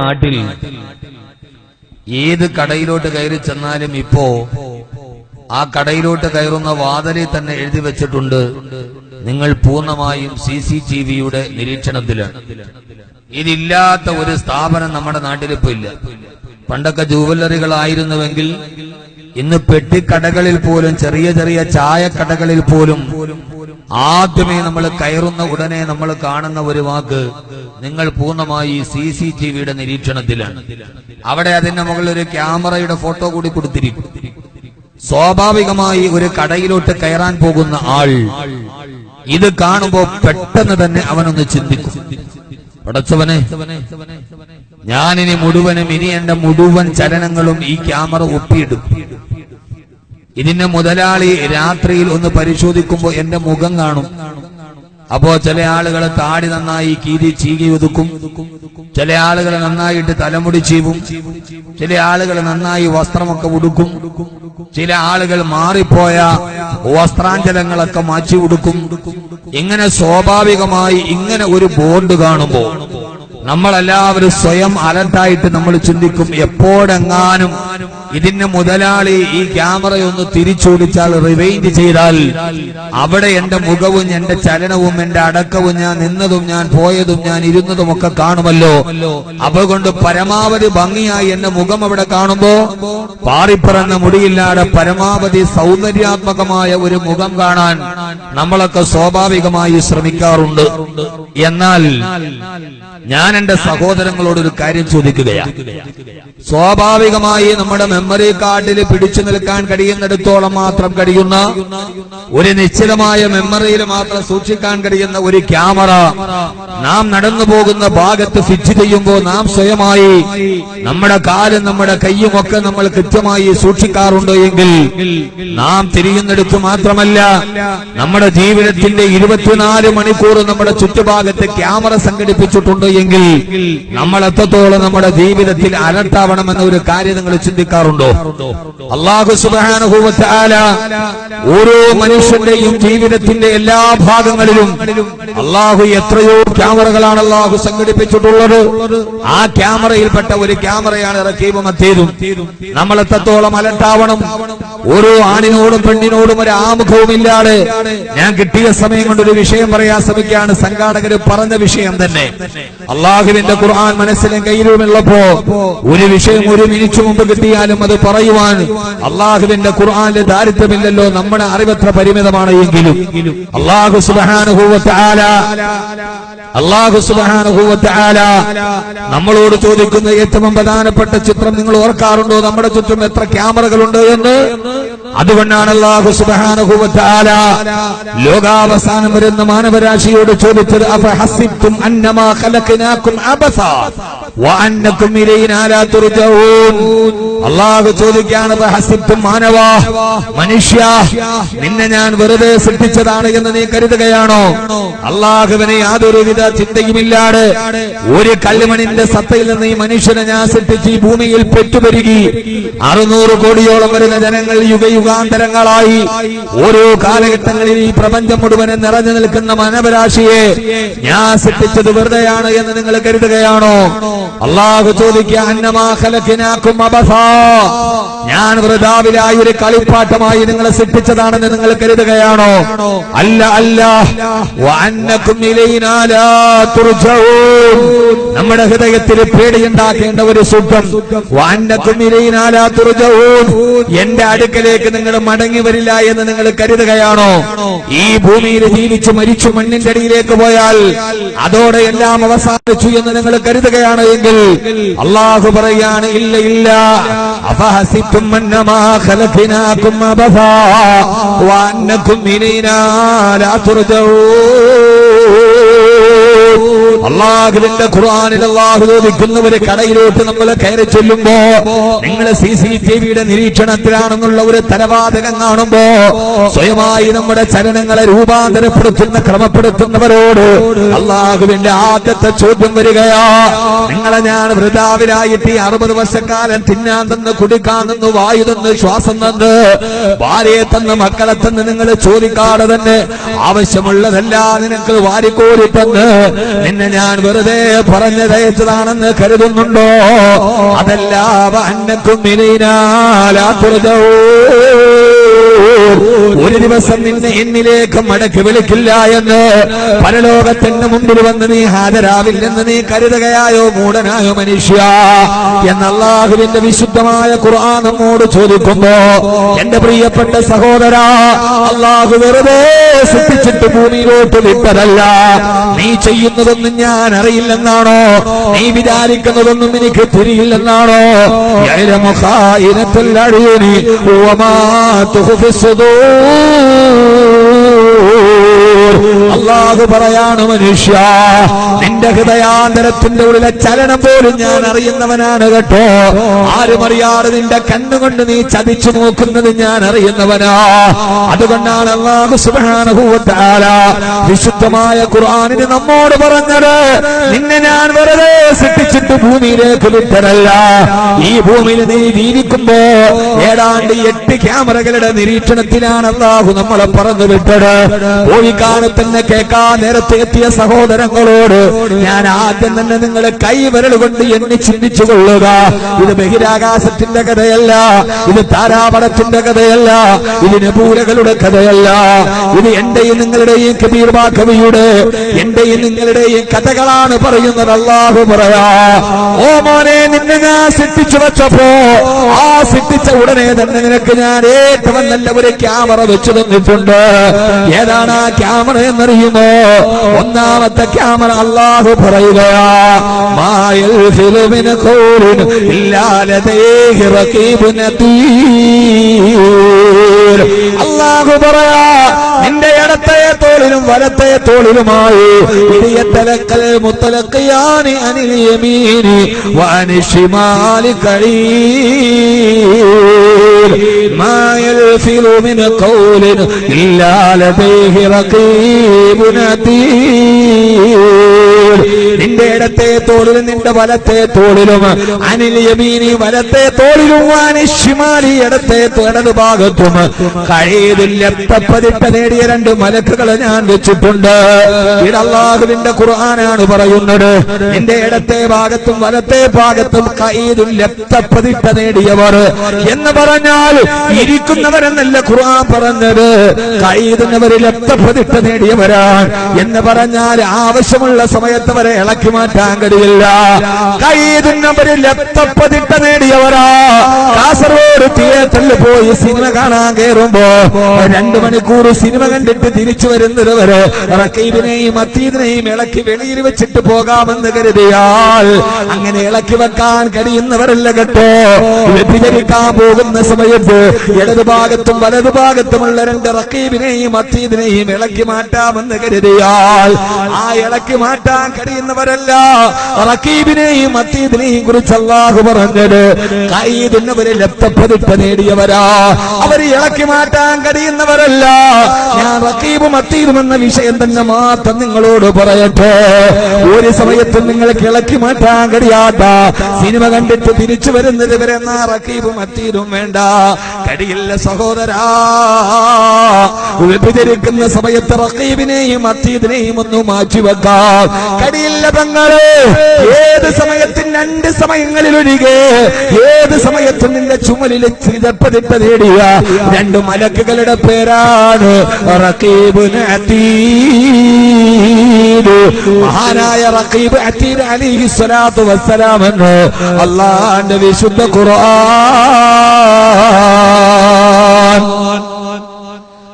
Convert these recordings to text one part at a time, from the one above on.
നാട്ടിൽ. ഏത് കടയിലോട്ട് കയറി ചെന്നാലും ഇപ്പോ ആ കടയിലോട്ട് കയറുന്ന വാതിലിൽ തന്നെ എഴുതി വെച്ചിട്ടുണ്ട് നിങ്ങൾ പൂർണമായും സി സി ടി വിയുടെ നിരീക്ഷണത്തിലാണ്. ഇതില്ലാത്ത ഒരു സ്ഥാപനം നമ്മുടെ നാട്ടിൽ ഇപ്പൊ ഇല്ല. പണ്ടൊക്കെ ജുവല്ലറികളായിരുന്നുവെങ്കിൽ ഇന്ന് പെട്ടിക്കടകളിൽ പോലും ചെറിയ ചെറിയ ചായക്കടകളിൽ പോലും ആദ്യമേ നമ്മൾ കയറുന്ന ഉടനെ നമ്മൾ കാണുന്ന ഒരു വാക്ക് നിങ്ങൾ പൂർണമായി സി സി ടി വിയുടെ നിരീക്ഷണത്തിലാണ്. അവിടെ അതിന്റെ മുകളിൽ ഒരു ക്യാമറയുടെ ഫോട്ടോ കൂടി കൊടുത്തിരിക്കും. സ്വാഭാവികമായി ഒരു കടയിലോട്ട് കയറാൻ പോകുന്ന ആൾ ഇത് കാണുമ്പോ പെട്ടെന്ന് തന്നെ അവനൊന്ന് ചിന്തിക്കും. പടച്ചവനെ ഞാനിനി മുഴുവനും ഇനി എന്റെ മുഴുവൻ ചലനങ്ങളും ഈ ക്യാമറ ഒപ്പിയിടും. ഇതിന്റെ മുതലാളി രാത്രിയിൽ ഒന്ന് പരിശോധിക്കുമ്പോൾ എന്റെ മുഖം കാണും. അപ്പോ ചില ആളുകൾ താടി നന്നായി കീരി ചീകി ഒതുക്കും. ചില ആളുകൾ നന്നായിട്ട് തലമുടി ചീവും. ചില ആളുകൾ നന്നായി വസ്ത്രമൊക്കെ ഉടുക്കും. ചില ആളുകൾ മാറിപ്പോയ വസ്ത്രാഞ്ചലങ്ങളൊക്കെ മാറ്റി ഉടുക്കും. ഇങ്ങനെ സ്വാഭാവികമായി ഇങ്ങനെ ഒരു ബോർഡ് കാണുമ്പോ നമ്മളെല്ലാവരും സ്വയം അലർട്ടായിട്ട് നമ്മൾ ചിന്തിക്കും എപ്പോഴെങ്ങാനും ഇതിന് മുതലാളി ഈ ക്യാമറയൊന്ന് തിരിച്ചോടിച്ചാൽ റിവൈൻഡ് ചെയ്താൽ അവിടെ എന്റെ മുഖവും എന്റെ ചലനവും എന്റെ അടക്കവും ഞാൻ നിന്നതും ഞാൻ പോയതും ഞാൻ ഇരുന്നതും ഒക്കെ കാണുമല്ലോ. അതുകൊണ്ട് പരമാവധി ഭംഗിയായി എന്റെ മുഖം അവിടെ കാണുമ്പോ പാറിപ്പറന്ന മുടിയില്ലാതെ പരമാവധി സൗന്ദര്യാത്മകമായ ഒരു മുഖം കാണാൻ നമ്മളൊക്കെ സ്വാഭാവികമായി ശ്രമിക്കാറുണ്ട്. എന്നാൽ ഞാൻ എന്റെ സഹോദരങ്ങളോട് ഒരു കാര്യം ചോദിക്കുകയാണ് സ്വാഭാവികമായി നമ്മുടെ മെമ്മറി കാർഡിൽ പിടിച്ചു നിൽക്കാൻ കഴിയുന്നിടത്തോളം മാത്രം കഴിയുന്ന ഒരു നിശ്ചിതമായ മെമ്മറിയിൽ മാത്രം സൂക്ഷിക്കാൻ കഴിയുന്ന ഒരു ക്യാമറ നാം നടന്നു പോകുന്ന ഭാഗത്ത് ഫിറ്റ് ചെയ്യുമ്പോൾ നാം സ്വയമായി നമ്മുടെ കാലും നമ്മുടെ കൈയും ഒക്കെ നമ്മൾ കൃത്യമായി സൂക്ഷിക്കാറുണ്ട് എങ്കിൽ നാം തിരിയുന്നിടത്ത് മാത്രമല്ല നമ്മുടെ ജീവിതത്തിന്റെ ഇരുപത്തിനാല് മണിക്കൂർ നമ്മുടെ ചുറ്റുഭാഗത്ത് ക്യാമറ സംഘടിപ്പിച്ചിട്ടുണ്ട് എങ്കിൽ നമ്മൾ എത്രത്തോളം നമ്മുടെ ജീവിതത്തിൽ അലർട്ടാവണമെന്ന ഒരു കാര്യം നിങ്ങൾ ചിന്തിക്കാറുണ്ടോ? അള്ളാഹു സുബാനുഭൂവത്താല ഓരോ മനുഷ്യന്റെയും ജീവിതത്തിന്റെ എല്ലാ ഭാഗങ്ങളിലും അള്ളാഹു എത്രയോ ക്യാമറകളാണ് അള്ളാഹു സംഘടിപ്പിച്ചിട്ടുള്ളത്. ആ ക്യാമറയിൽപ്പെട്ട ഒരു ക്യാമറയാണ് റക്കീബ് മത്തേതും നമ്മൾ എത്രത്തോളം അലട്ടാവണം? ഓരോ ആണിനോടും പെണ്ണിനോടും ഒരു ആമുഖവും ഇല്ലാതെ ഞാൻ കിട്ടിയ സമയം കൊണ്ട് ഒരു വിഷയം പറയാൻ ശ്രമിക്കുകയാണ്. സംഘാടകർ പറഞ്ഞ വിഷയം തന്നെ. അള്ളാഹുവിന്റെ ഖുർആൻ മനസ്സിലും കയ്യിലുമുള്ളപ്പോ ഒരു വിഷയം ഒരു മിനിറ്റ് മുമ്പ് കിട്ടിയാലും അത് പറയുവാൻ അള്ളാഹുവിന്റെ ഖുർആനിൽ ദാരിദ്ര്യമില്ലല്ലോ നമ്മുടെ അറിവത്ര പരിമിതമാണ് എങ്കിലും. അള്ളാഹു സുബാനുഭൂവത്താല അള്ളാഹു സുബാനുഭൂവത്താല നമ്മളോട് ചോദിക്കുന്ന ഏറ്റവും പ്രധാനപ്പെട്ട ചിത്രം നിങ്ങൾ ഓർക്കാറുണ്ടോ? നമ്മുടെ ചുറ്റും എത്ര ക്യാമറകളുണ്ട് എന്ന്? അതുകൊണ്ടാണ് അള്ളാഹു സുബാനുഭൂവത്താല ലോകാവസാനം വരുന്ന മാനവരാശിയോട് ചോദിച്ചത് അള്ളാഹു ചോദിക്കാണ് മാനവാ? മനുഷ്യ നിന്നെ ഞാൻ വെറുതെ സൃഷ്ടിച്ചതാണ് എന്ന് നീ കരുതുകയാണോ? അള്ളാഹുവിനെ യാതൊരുവിധ ചിന്തയുമില്ലാതെ ഒരു കല്ലുമണിന്റെ സത്തയിൽ നിന്ന് ഈ മനുഷ്യനെ ഞാൻ സൃഷ്ടിച്ച് ഈ ഭൂമിയിൽ പെറ്റുപെരുകി. അറുന്നൂറ് കോടിയോളം വരുന്ന ജനങ്ങൾ യുഗയുഗാന്തരങ്ങളായി ഓരോ കാലഘട്ടങ്ങളിൽ ഈ പ്രപഞ്ചം മുഴുവനെ നിറഞ്ഞു നിൽക്കുന്ന മനവരാശിയെ ഞാൻ സൃഷ്ടിച്ചത് വെറുതെയാണ് എന്ന് നിങ്ങൾ കരുതുകയാണോ? അള്ളാഹു ചോദിക്കുക ഞാൻ വൃതാവിലായി ഒരു കളിപ്പാട്ടമായി നിങ്ങളെ സൃഷ്ടിച്ചതാണെന്ന് നിങ്ങൾ കരുതുകയാണോ? അല്ല അല്ല. നമ്മുടെ ഹൃദയത്തിൽ പേടിയുണ്ടാക്കേണ്ട ഒരു സുഖം. എന്റെ അടുക്കലേക്ക് നിങ്ങൾ മടങ്ങി വരില്ല എന്ന് നിങ്ങൾ കരുതുകയാണോ? ഈ ഭൂമിയിൽ ജീവിച്ച് മരിച്ചു മണ്ണിന്റെ അടിയിലേക്ക് പോയാൽ അതോടെ എല്ലാം അവസാനിച്ചു എന്ന് നിങ്ങൾ കരുതുകയാണ് എങ്കിൽ അള്ളാഹു പറയാണ് ഇല്ല ഇല്ല. അഫഹസിത്തും അള്ളാഹുവിന്റെ ഖുർആനിൽ അള്ളാഹു ചോദിക്കുന്ന ഒരു കടയിലോട്ട് നമ്മൾ കയറി ചൊല്ലുമ്പോ നിങ്ങൾ സി സി ടി വിയുടെ നിരീക്ഷണത്തിലാണെന്നുള്ള ഒരു തലവാതകം കാണുമ്പോ സ്വയമായി നമ്മുടെ ചലനങ്ങളെ രൂപാന്തരപ്പെടുത്തുന്ന ക്രമപ്പെടുത്തുന്നവരോട് അള്ളാഹുവിന്റെ ആദ്യത്തെ ചോദ്യം വരികയാ. നിങ്ങളെ ഞാൻ വൃതാവിലായിട്ട് അറുപത് വർഷക്കാലം തിന്നാൻ തന്ന് കുടിക്കാൻ തന്ന് വായു തന്ന് ശ്വാസം തന്ന് ഭാര്യയെ തന്ന് മക്കളെ തന്ന് നിങ്ങൾ ചോദിക്കാതെ തന്നെ ആവശ്യമുള്ളതെല്ലാം നിനക്ക് വാരിക്കോരി തന്ന് നിന്നെ ഞാൻ വെറുതെ പറഞ്ഞതയച്ചതാണെന്ന് കരുതുന്നുണ്ടോ? അതല്ല അന്നക്കും ഒരു ദിവസം നിന്നെ എന്നിലേക്ക് മടക്കി വിളിക്കില്ല എന്ന് പരലോകത്തിന്റെ മുമ്പിൽ വന്ന് നീ ഹാജരാവില്ലെന്ന് നീ കരുതുകയായോ മൂടനായോ മനുഷ്യ? എന്ന അള്ളാഹുവിന്റെ വിശുദ്ധമായ ഖുർആൻ നമ്മോട് ചോദിക്കുമ്പോ എന്റെ പ്രിയപ്പെട്ട സഹോദര അള്ളാഹു വെറുതെ സൃഷ്ടിച്ചിട്ട് ഭൂമിയിലോട്ട് വിട്ടതല്ല. നീ ചെയ്യുന്നതൊന്നും ഞാൻ അറിയില്ലെന്നാണോ? നീ വിചാരിക്കുന്നതൊന്നും എനിക്ക് തിരിയില്ലെന്നാണോ? ഇനത്തിൽ الخضوع അള്ളാഹു പറയാണ് മനുഷ്യ. നിന്റെ ഹൃദയാന്തരത്തിന്റെ ഉള്ളിലെ ചലനം പോലും ഞാൻ അറിയുന്നവനാണ് കേട്ടോ. ആരും അറിയാതെ നിന്റെ കണ്ണുകൊണ്ട് നീ ചതിച്ചു നോക്കുന്നത് ഞാൻ അറിയുന്നവനാ. അതുകൊണ്ടാണ് അള്ളാഹു സുബാനുഭൂത്താല വിശുദ്ധമായ ഖുർആാനിന് നമ്മോട് പറഞ്ഞത് നിന്നെ ഞാൻ വെറുതെ സൃഷ്ടിച്ചിട്ട് ഭൂമിയിലേക്ക് വിട്ടതല്ല. ഈ ഭൂമിയിൽ നീ ജീവിക്കുമ്പോ ഏതാണ്ട് എട്ട് ക്യാമറകളുടെ നിരീക്ഷണത്തിലാണ് അള്ളാഹു നമ്മളെ പറഞ്ഞു വിട്ടത്. പോയിക്കാണ് തന്നെ കേൾക്കാൻ നേരത്തെ എത്തിയ സഹോദരങ്ങളോട് ഞാൻ ആദ്യം തന്നെ നിങ്ങളെ കൈവിരൽ കൊണ്ട് എണ്ണി ചിന്തിച്ചു കൊള്ളുക. ഇത് ബഹിരാകാശത്തിന്റെ കഥയല്ല ഇത് താരാപടത്തിന്റെ കഥയല്ല ഇത് നബൂലകളുടെ കഥയല്ല. ഇത് എന്റെയും നിങ്ങളുടെയും കബീർബാ കവിയുടെ എന്റെയും നിങ്ങളുടെയും കഥകളാണ് പറയുന്നത്. അള്ളാഹു പറയാ ഓ മോനെ നിന്നെ ഞാൻ സിട്ടിച്ചു വെച്ചപ്പോ ആ സിട്ടിച്ച ഉടനെ തന്നെ നിനക്ക് ഞാൻ ഏറ്റവും നല്ല ഒരു ക്യാമറ വെച്ചു തന്നിട്ടുണ്ട്. ഏതാണ് ആ ക്യാമറ? എന്നറിയുമോ ഒന്നാമത്തെ ക്യാമറ അള്ളാഹു പറയുകയാ മായൽ ഫിലിമിന് കോലിന് ഇല്ലാലതേഹി അള്ളാഹു പറയാ നിന്റെ ഇടത്തെ തോളിലും വലത്തെ തോളിലുമായി ഇടിയത്തലക്കൽ മുത്തലക്കയാനി അനിൽ യമീനി വാനിഷിമാലി കഴി ما يلفظ من قول إلا لديه رقيب നിന്റെ ഇടത്തെ തോളിലും നിന്റെ വലത്തെ തോളിലും അനിൽ യമീനി വലത്തെ തോളിലും ഷിമാലി ഇടത്തെ ഇടത് ഭാഗത്തും കഴിയതില്ലപ്പതിട്ട നേടിയ രണ്ട് മലക്കുകളെ ഞാൻ വെച്ചിട്ടുണ്ട്. ഇടല്ലാഹുവിന്റെ ഖുർആനാണ് പറയുന്നത്. നിന്റെ ഇടത്തെ ഭാഗത്തും വലത്തെ ഭാഗത്തും കയ്യിലുല്ലപ്പതിട്ട നേടിയവർ എന്ന് പറഞ്ഞാൽ ഇരിക്കുന്നവരെന്നല്ല ഖുർആൻ പറഞ്ഞത്. കയ്യുന്നവരിൽ എത്തപ്പതിട്ട നേടിയവരാണ് എന്ന് പറഞ്ഞാൽ ആവശ്യമുള്ള സമയത്ത് വരെ ഇളക്കി മാറ്റാൻ കഴിയില്ല. എത്തപ്പതിട്ട നേടിയവരാ. കാസർഗോഡ് തിയേറ്ററിൽ പോയി സിനിമ കാണാൻ കയറുമ്പോ രണ്ടു മണിക്കൂർ സിനിമ കണ്ടിട്ട് തിരിച്ചു വരുന്നവര് വരെ റക്കീബിനെയും അത്തീദിനെയും ഇളക്കി വെളിയിൽ വെച്ചിട്ട് പോകാമെന്ന് കരുതിയാൽ അങ്ങനെ ഇളക്കി വെക്കാൻ കഴിയുന്നവരല്ല കേട്ടോ. വ്യഭിചരിക്കാൻ പോകുന്ന സമയത്ത് ഇടതു ഭാഗത്തും വലതു ഭാഗത്തുമുള്ള രണ്ട് റക്കീബിനെയും അത്തീദിനെയും ഇളക്കി മാറ്റാമെന്ന് കരുതിയാൽ ആ ഇളക്കി മാറ്റാൻ കഴിയുന്നവരല്ല റക്കീബിനെയും അത്തീദിനെയും കുറിച്ച് അള്ളാഹു പറഞ്ഞത് കൈതുന്നവരെ രക്തപ്പതിപ്പ് നേടിയവരാ. അവരെ ഇളക്കി മാറ്റാൻ കഴിയുന്നവരല്ല. ഞാൻ റക്കീബും അത്തീദും എന്ന വിഷയം തന്നെ മാത്രം നിങ്ങളോട് പറയട്ടെ. ഒരു സമയത്തും നിങ്ങൾക്ക് ഇളക്കി മാറ്റാൻ കഴിയാത്ത സിനിമ കണ്ടിട്ട് തിരിച്ചു വരുന്നത് വരെ എന്നാ റക്കീബും അത്തീദും വേണ്ട. കഴിയില്ല സഹോദരാ. വിഭജിക്കുന്ന സമയത്ത് റക്കീബിനെയും അത്തീദിനെയും ഒന്ന് മാറ്റിവെക്കാം. കഴിയില്ല പെങ്ങൾ ഏത് സമയത്തും രണ്ട് സമയങ്ങളിൽ ഒഴികെ ഏത് സമയത്തും നിന്റെ ചുമലിൽ ചിതപ്പതിപ്പ നേടിയ രണ്ട് മലക്കുകളുടെ പേരാണ് മഹാനായ റക്കീബ് അത്തീദ് അലിഹി സ്വലാത്തു വസ്സലാം എന്ന് അള്ളാന്റെ വിശുദ്ധ ഖുർആൻ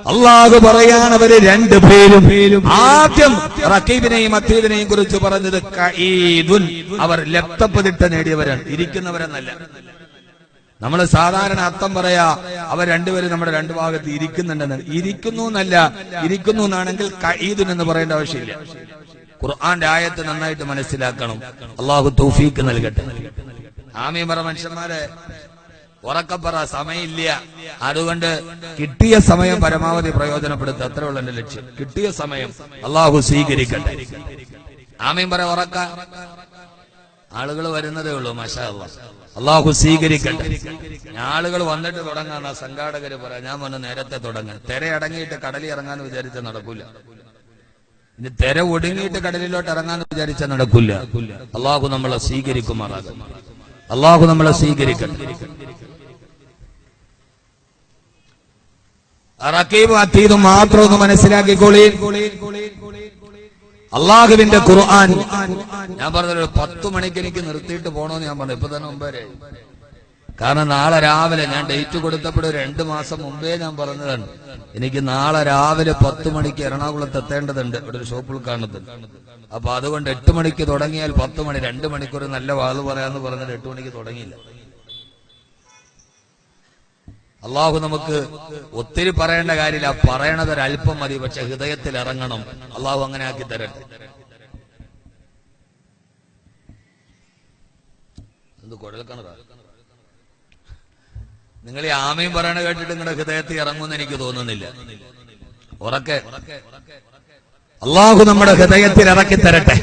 അള്ളാഹു പറയാണ് അവർ രണ്ടു പേരും. ആദ്യം റക്കീബിനെയും അത്തീബിനെയും കുറിച്ച് പറഞ്ഞത് കഈദുൻ. അവർ ലപ്തപ്പതിട്ട നേടിയവരാണ്. ഇരിക്കുന്നവരെന്നല്ല. നമ്മൾ സാധാരണ അർത്ഥം പറയാ അവർ രണ്ടുപേരും നമ്മുടെ രണ്ടു ഭാഗത്ത് ഇരിക്കുന്നുണ്ടെന്ന്. ഇരിക്കുന്നു എന്നല്ല ഇരിക്കുന്നു എന്നാണെങ്കിൽ കഈദുൻ എന്ന് പറയേണ്ട ആവശ്യമില്ല. ഖുർആന്റെ ആയത്ത് നന്നായിട്ട് മനസ്സിലാക്കണം. അള്ളാഹു തൗഫീക്ക് നൽകട്ടെ. ആമീ പറ മനുഷ്യന്മാരെ. ഉറക്കപ്പറ സമയമില്ല. അതുകൊണ്ട് കിട്ടിയ സമയം പരമാവധി പ്രയോജനപ്പെടുത്തുക. അത്രയുള്ള എന്റെ ലക്ഷ്യം. കിട്ടിയ സമയം അള്ളാഹു സ്വീകരിക്കട്ടെ. ആമീൻ പറ ഉറക്ക. ആളുകൾ വരുന്നതേ ഉള്ളൂ മഷാ അള്ളാ അള്ളാഹു സ്വീകരിക്കട്ടെ ആളുകൾ വന്നിട്ട് തുടങ്ങാന്ന സംഘാടകര് പറയാം. ഞാൻ വന്ന് നേരത്തെ തുടങ്ങാൻ തിര അടങ്ങിയിട്ട് കടലിൽ ഇറങ്ങാന്ന് വിചാരിച്ച നടക്കൂല. ഇനി തിര ഒടുങ്ങിയിട്ട് കടലിലോട്ട് ഇറങ്ങാന്ന് വിചാരിച്ച നടക്കൂല. അള്ളാഹു നമ്മളെ സ്വീകരിക്കുമാറാകും അള്ളാഹു നമ്മളെ സ്വീകരിക്കട്ടെ റക്കീബ് മാത്രം ഒന്ന് മനസ്സിലാക്കിക്കോളി. അള്ളാഹുവിന്റെ ഖുർആൻ ഞാൻ പറഞ്ഞൊരു പത്ത് മണിക്ക് എനിക്ക് നിർത്തിയിട്ട് പോണോന്ന് ഞാൻ പറഞ്ഞു. ഇപ്പൊ തന്നെ മുമ്പേ കാരണം നാളെ രാവിലെ ഞാൻ ഡേറ്റ് കൊടുത്തപ്പോൾ രണ്ടു മാസം മുമ്പേ ഞാൻ പറഞ്ഞതാണ്. എനിക്ക് നാളെ രാവിലെ പത്ത് മണിക്ക് എറണാകുളത്ത് എത്തേണ്ടതുണ്ട്. ഇവിടെ ഒരു ഷോപ്പിൽ കാണുന്നത്. അപ്പൊ അതുകൊണ്ട് എട്ട് മണിക്ക് തുടങ്ങിയാൽ പത്ത് മണി രണ്ട് മണിക്കൂർ നല്ല വാത് പറയാന്ന് പറഞ്ഞിട്ട് എട്ട് മണിക്ക് തുടങ്ങിയില്ല. അള്ളാഹു നമുക്ക് ഒത്തിരി പറയേണ്ട കാര്യമില്ല. പറയണത് ഒരല്പം മതി പക്ഷെ ഹൃദയത്തിൽ ഇറങ്ങണം. അള്ളാഹു അങ്ങനെ ആക്കി തരട്ടെ. എന്ത് കുഴൽക്കണതാ നിങ്ങൾ ഈ ആമയും പറയണ കേട്ടിട്ട് നിങ്ങളുടെ ഹൃദയത്തിൽ ഇറങ്ങുമെന്ന് എനിക്ക് തോന്നുന്നില്ല. ഉറക്കെ. അള്ളാഹു നമ്മുടെ ഹൃദയത്തിൽ ഇറക്കി തരട്ടെ.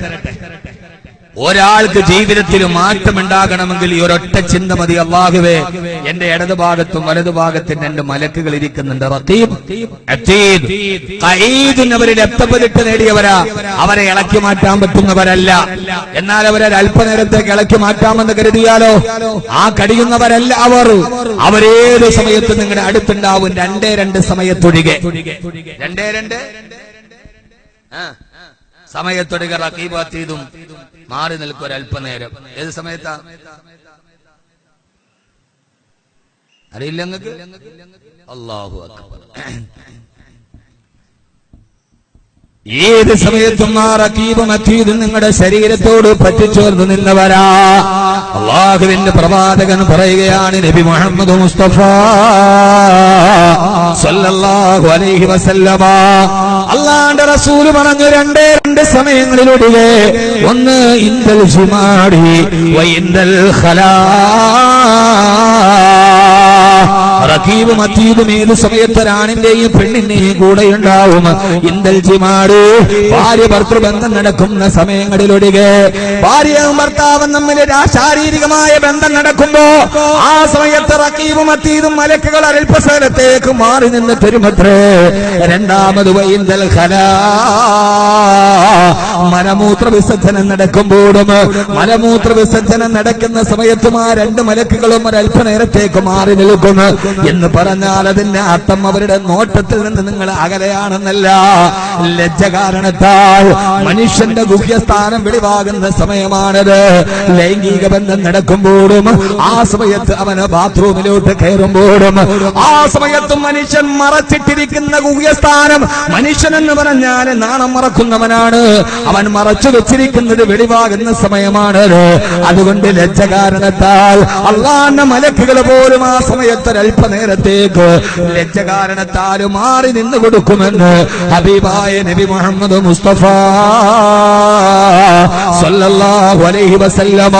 ഒരാൾക്ക് ജീവിതത്തിൽ മാറ്റമുണ്ടാകണമെങ്കിൽ ഈ ഒരൊറ്റ ചിന്ത മതി അള്ളാഹുവേ. എന്റെ ഇടതുഭാഗത്തും വലതുഭാഗത്തും രണ്ട് മലക്കുകൾ ഇരിക്കുന്നുണ്ട്. റത്തീബ്, അത്തീദ്, ഖഈദുൻ അവരിൽ എത്തപ്പതിട്ട് നേടിയവരാ. അവരെ ഇളക്കി മാറ്റാൻ പറ്റുന്നവരല്ല. എന്നാൽ അവരെ അല്പനേരത്തേക്ക് ഇളക്കി മാറ്റാമെന്ന് കരുതിയാലോ? ആ കടിയുന്നവരല്ല അവർ. അവരേത് സമയത്ത് നിങ്ങളുടെ അടുത്തുണ്ടാവും. രണ്ടേ രണ്ട് സമയത്തൊഴികെ. രണ്ടേ രണ്ട്? ആ. സമയത്തൊടുക റക്കീബാത്തീതും മാറി നിൽക്കും ഒരല്പനേരം ഏത് സമയത്താ? അറിയില്ല നിങ്ങൾക്ക് അള്ളാഹു അക്ബർ. ഏത് സമയത്തും ആ റക്കീബ് മറ്റീത് നിങ്ങളുടെ ശരീരത്തോട് പറ്റിച്ചേർന്ന് നിന്നവരാ. അള്ളാഹുവിന്റെ പ്രവാചകൻ പറയുകയാണ് നബി മുഹമ്മദ് മുസ്തഫ സല്ലല്ലാഹു അലൈഹി വസല്ലമ. അള്ളാന്റെ റസൂൽ പറഞ്ഞു രണ്ടേ രണ്ട് സമയങ്ങളിലൊഴികെ ഒന്ന് ഇന്തൽ ജിമാടി വ ഇന്ദൽ ഖലാ. റഖീബും അത്തീദും ഏത് സമയത്ത് ഒരാണിന്റെയും പെണ്ണിന്റെയും കൂടെ ഉണ്ടാവും? ഇന്ദൽ ജിമാട് ഭാര്യ ഭർത്തൃബന്ധം നടക്കുന്ന സമയങ്ങളിലൊഴികെ ഭാര്യയും ഭർത്താവും തമ്മിൽ ശാരീരികമായ ബന്ധം നടക്കുമ്പോ ആ സമയത്ത് റക്കീബും അത്തീതും മലക്കുകൾ അല്പസ്ഥലത്തേക്ക് മാറി നിന്ന് തരുമത്രേ രണ്ടാമത് വൈന്തൽ ഖലാ. മലമൂത്ര വിസർജനം നടക്കുമ്പോഴും മലമൂത്ര വിസർജനം നടക്കുന്ന സമയത്തും ആ രണ്ട് മലക്കുകളും ഒരല്പനേരത്തേക്ക് മാറി നിൽക്കും എന്ന് പറഞ്ഞാൽ അതിന്റെ അർത്ഥം അവരുടെ നോട്ടത്തിൽ നിന്ന് നിങ്ങൾ അകലെയാണെന്നല്ല. ലജ്ജ കാരണത്താൽ മനുഷ്യന്റെ ഗുഹ്യസ്ഥാനം വെളിവാകുന്ന സമയമാണത്. ലൈംഗിക ബന്ധം നടക്കുമ്പോഴും ആ സമയത്ത് അവന് ബാത്റൂമിലോട്ട് കയറുമ്പോഴും ആ സമയത്തും മനുഷ്യൻ മറച്ചിട്ടിരിക്കുന്ന ഗുഹ്യസ്ഥാനം മനുഷ്യൻ എന്ന് പറഞ്ഞാൽ നാണം മറക്കുന്നവനാണ്. അവൻ മറച്ചു വെച്ചിരിക്കുന്നത് വെളിവാകുന്ന സമയമാണത്. അതുകൊണ്ട് ലജ്ജ കാരണത്താൽ അള്ളാന്റെ മലക്കുകൾ പോലും ആ സമയത്ത് ഒരല്പനേരത്തേക്ക് ലജ്ജ കാരണത്താൽ മാറി നിന്ന് കൊടുക്കുമെന്ന് ഹബീബായ നബി മുഹമ്മദ് മുസ്തഫ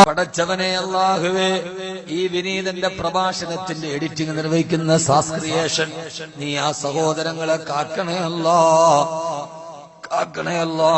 പടച്ചവനെ അള്ളാഹുവേ ഈ വിനീതന്റെ പ്രഭാഷണത്തിന്റെ എഡിറ്റിംഗ് നിർവഹിക്കുന്ന സാസ്ക്രിയേഷൻ നീ ആ സഹോദരങ്ങളെ കാക്കണേ അല്ലാ കാക്കണേ അല്ലാ.